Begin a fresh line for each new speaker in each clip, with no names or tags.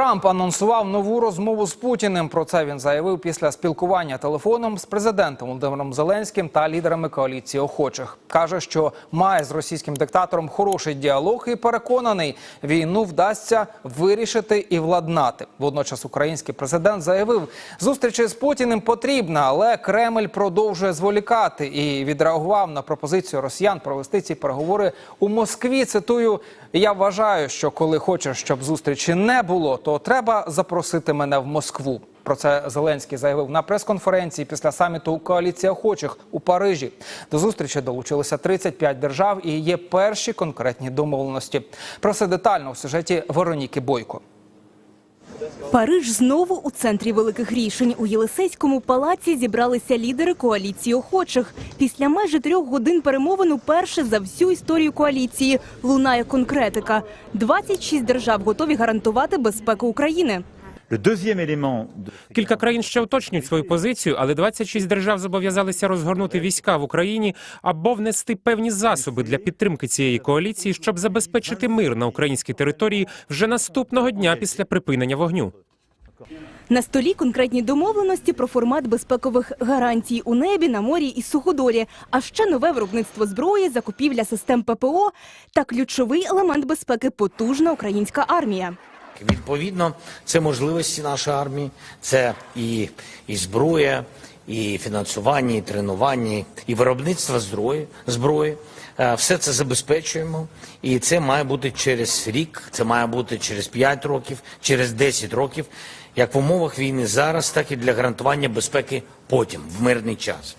Трамп анонсував нову розмову з Путіним. Про це він заявив після спілкування телефоном з президентом Володимиром Зеленським та лідерами коаліції охочих. каже, що має з російським диктатором хороший діалог і переконаний, війну вдасться вирішити і владнати. Водночас український президент заявив, зустрічі з Путіним потрібна, але Кремль продовжує зволікати і відреагував на пропозицію росіян провести ці переговори у Москві. Цитую: я вважаю, що коли хочеш, щоб зустрічі не було, то треба запросити мене в Москву. Про це Зеленський заявив на прес-конференції після саміту коаліції охочих у Парижі. До зустрічі долучилося 35 держав і є перші конкретні домовленості. Про все детально у сюжеті Вероніки Бойко.
Париж знову у центрі великих рішень. У Єлисейському палаці зібралися лідери коаліції охочих. Після майже трьох годин перемовин уперше за всю історію коаліції лунає конкретика. 26 держав готові гарантувати безпеку України.
Кілька країн ще уточнюють свою позицію, але 26 держав зобов'язалися розгорнути війська в Україні або внести певні засоби для підтримки цієї коаліції, щоб забезпечити мир на українській території вже наступного дня після припинення вогню.
На столі конкретні домовленості про формат безпекових гарантій у небі, на морі і суходолі, а ще нове виробництво зброї, закупівля систем ППО та ключовий елемент безпеки потужна українська армія.
Відповідно, це можливості нашої армії, це і, і зброя, і фінансування, і тренування, і виробництво зброї. зброї. Е, Все це забезпечуємо, і це має бути через рік, це має бути через 5 років, через 10 років, як в умовах війни зараз, так і для гарантування безпеки потім, в мирний час.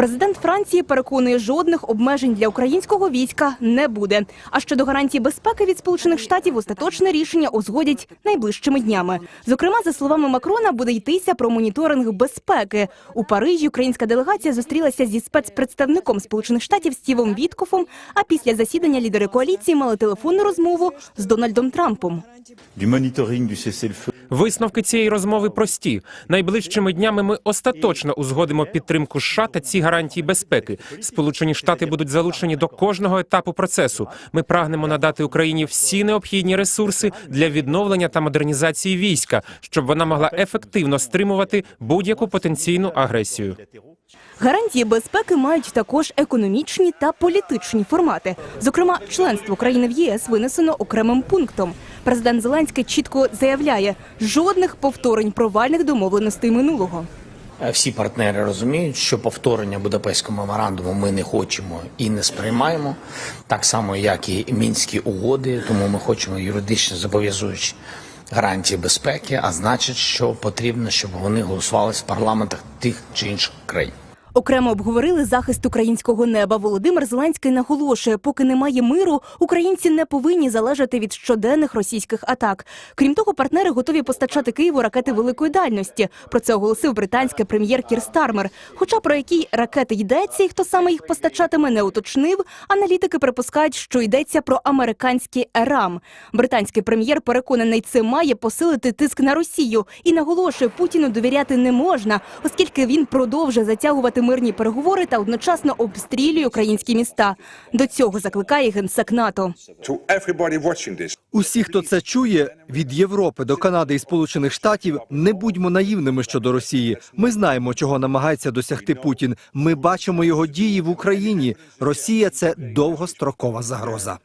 Президент Франції переконує, жодних обмежень для українського війська не буде. А щодо гарантій безпеки від Сполучених Штатів остаточне рішення узгодять найближчими днями. Зокрема, за словами Макрона, буде йтися про моніторинг безпеки. У Парижі українська делегація зустрілася зі спецпредставником Сполучених Штатів Стівом Віткофом. А після засідання лідери коаліції мали телефонну розмову з Дональдом Трампом.
Висновки цієї розмови прості. Найближчими днями ми остаточно узгодимо підтримку США та ці гарантії безпеки. Сполучені Штати будуть залучені до кожного етапу процесу. Ми прагнемо надати Україні всі необхідні ресурси для відновлення та модернізації війська, щоб вона могла ефективно стримувати будь-яку потенційну агресію.
Гарантії безпеки мають також економічні та політичні формати. Зокрема, членство України в ЄС винесено окремим пунктом. Президент Зеленський чітко заявляє, жодних повторень провальних домовленостей минулого.
Е, Всі партнери розуміють, що повторення Будапештського меморандуму ми не хочемо і не сприймаємо, так само як і мінські угоди. Тому ми хочемо юридично зобов'язуючі гарантії безпеки, а значить, що потрібно, щоб вони голосувалися в парламентах тих чи інших країн.
Окремо обговорили захист українського неба. Володимир Зеленський наголошує, поки немає миру, українці не повинні залежати від щоденних російських атак. Крім того, партнери готові постачати Києву ракети великої дальності. Про це оголосив британський прем'єр Кір Стармер. Хоча про які ракети йдеться і хто саме їх постачатиме, не уточнив. Аналітики припускають, що йдеться про американські РАМ. Британський прем'єр переконаний, це має посилити тиск на Росію і наголошує, Путіну довіряти не можна, оскільки він продовжує затягувати мирні переговори та одночасно обстрілює українські міста. До цього закликає генсек НАТО.
Усі, хто це чує, від Європи до Канади і Сполучених Штатів, не будьмо наївними щодо Росії. Ми знаємо, чого намагається досягти Путін. Ми бачимо його дії в Україні. Росія це довгострокова загроза.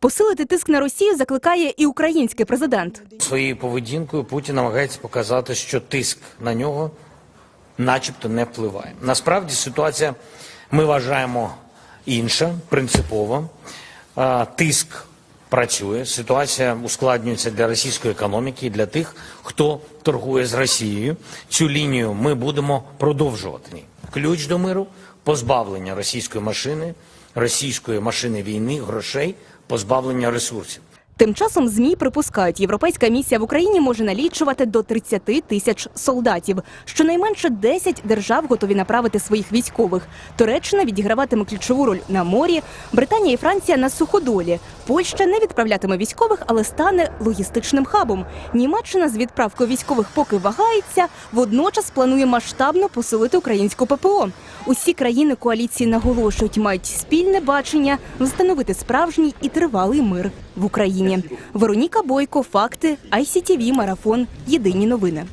Посилити тиск на Росію закликає і український президент.
Своєю поведінкою Путін намагається показати, що тиск на нього, начебто, не впливає. Насправді ситуація ми вважаємо інша, принципова. Тиск працює, ситуація ускладнюється для російської економіки і для тих, хто торгує з Росією. Цю лінію ми будемо продовжувати. Ключ до миру позбавлення російської машини, російської машини війни, грошей, позбавлення ресурсів.
Тим часом змі припускають, європейська місія в Україні може налічувати до 30 тисяч солдатів. Щонайменше 10 держав готові направити своїх військових. Туреччина відіграватиме ключову роль на морі. Британія і Франція на суходолі. Польща не відправлятиме військових, але стане логістичним хабом. Німеччина з відправкою військових поки вагається. Водночас планує масштабно посилити українську ППО. Усі країни коаліції наголошують, мають спільне бачення встановити справжній і тривалий мир в Україні. Вероніка Бойко, факти, ICTV, марафон. Єдині новини.